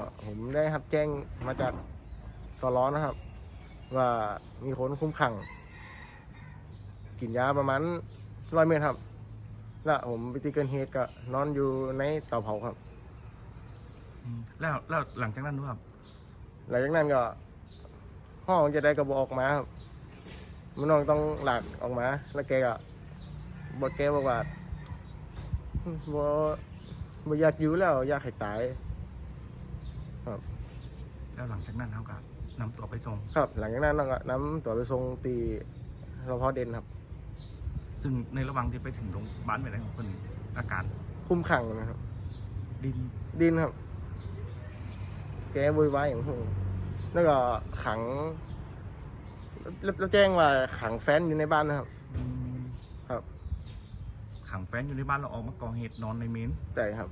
ก็ผมได้รับแจ้งมาจากตอร้อนนะครับ ว่ามีคนคุ้มขังกินยาประมาณร้อยเมตรครับ แล้วผมไปที่เกินเหตุก็นอนอยู่ในเตาเผาครับอืมแล้วแล้วหลังจากนั้นด้วยครับ หลังจากนั้นก็ห้องจะได้กระบอกออกมาครับมันน้องต้องหลากออกมา แล้วแกก็บอกแกบอกว่าบ่บ่อยากอยู่แล้วอยากให้ตาย แล้วหลังจากนั้นเขาก็นำตัวไปส่ง ครับ หลังจากนั้นเราก็นำตัวไปส่งตีรพเด่นครับ ซึ่งในระหว่างที่ไปถึงโรงพยาบาลไปไหนของคนอาการคุ้มขังนะครับ ดินดินครับ แกโวยวายอย่างพวกแล้วก็ขังแล้วแล้วแจ้งว่าขังแฟนอยู่ในบ้านนะครับ อืมครับ ขังแฟนอยู่ในบ้านเราออกมาก่อเหตุนอนในเมน แต่ครับ